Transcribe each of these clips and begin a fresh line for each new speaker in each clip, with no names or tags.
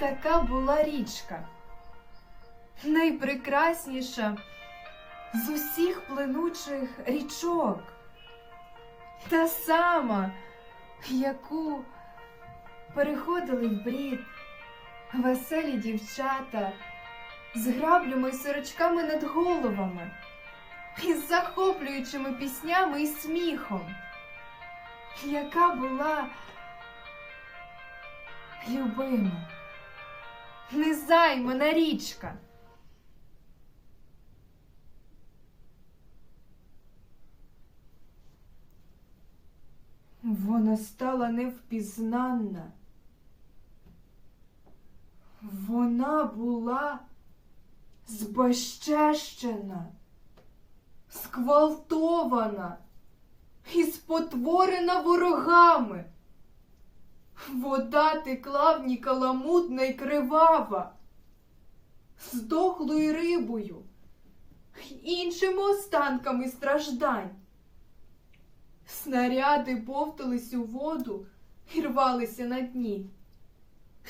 така була річка, найпрекрасніша з усіх плинучих річок, та сама, яку переходили в брід веселі дівчата з граблями і сорочками над головами, із захоплюючими піснями і сміхом, яка була любима, незаймана річка. Вона стала невпізнанна. Вона була збезчещена, сквалтована і спотворена ворогами. Вода текла в ній каламутна й кривава, з дохлою рибою іншими останками страждань. Снаряди повтались у воду і рвалися на дні.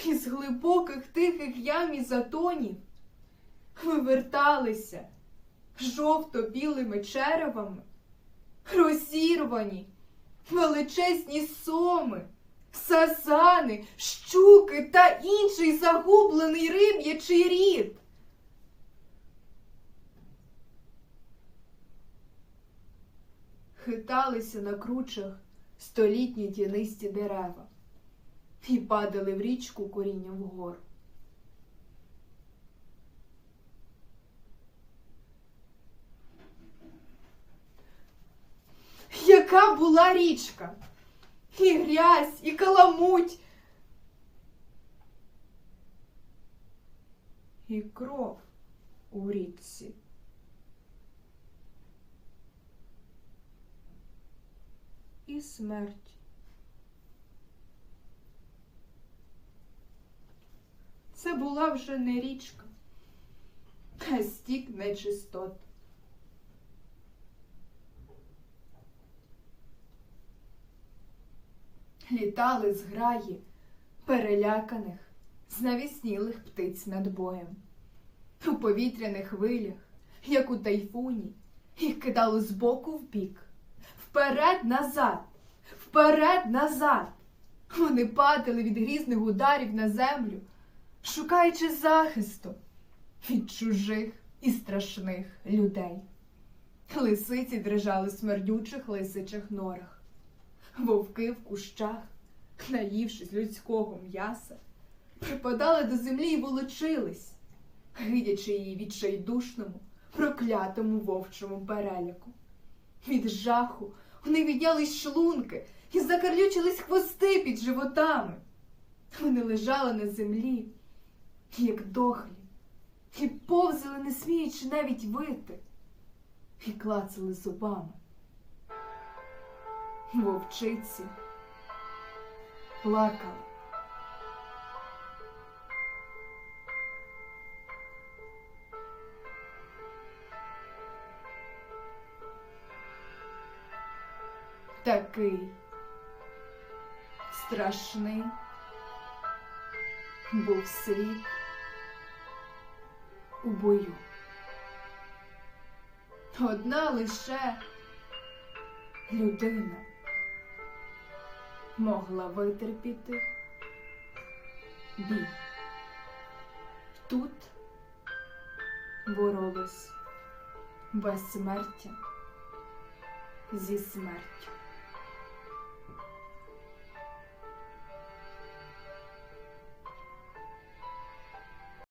Із глибоких тихих ям і затонів виверталися жовто-білими черевами, розірвані, величезні соми, сазани, щуки та інший загублений риб'ячий рід. Хиталися на кручах столітні тінисті дерева і падали в річку корінням вгору. Яка була річка? І грязь, і каламуть, і кров у річці. І смерть. Це була вже не річка, а стік нечистот. Літали зграї переляканих, знавіснілих птиць над боєм. У повітряних хвилях, як у тайфуні, їх кидало з боку в бік, вперед назад, вперед назад. Вони падали від грізних ударів на землю, шукаючи захисту від чужих і страшних людей. Лисиці дрижали в смердючих лисичих норах, вовки в кущах, наївшись людського м'яса, припадали до землі і волочились, гидячи її відчайдушному, проклятому вовчому переляку. Від жаху вони віднялись шлунки і закарлючились хвости під животами. Вони лежали на землі, як дохлі, і повзали, не сміючи навіть вити, і клацали зубами. Вовчиці плакали. Такий страшний був світ у бою. Одна лише людина могла витерпіти бій. Тут боролась безсмертя зі смертю.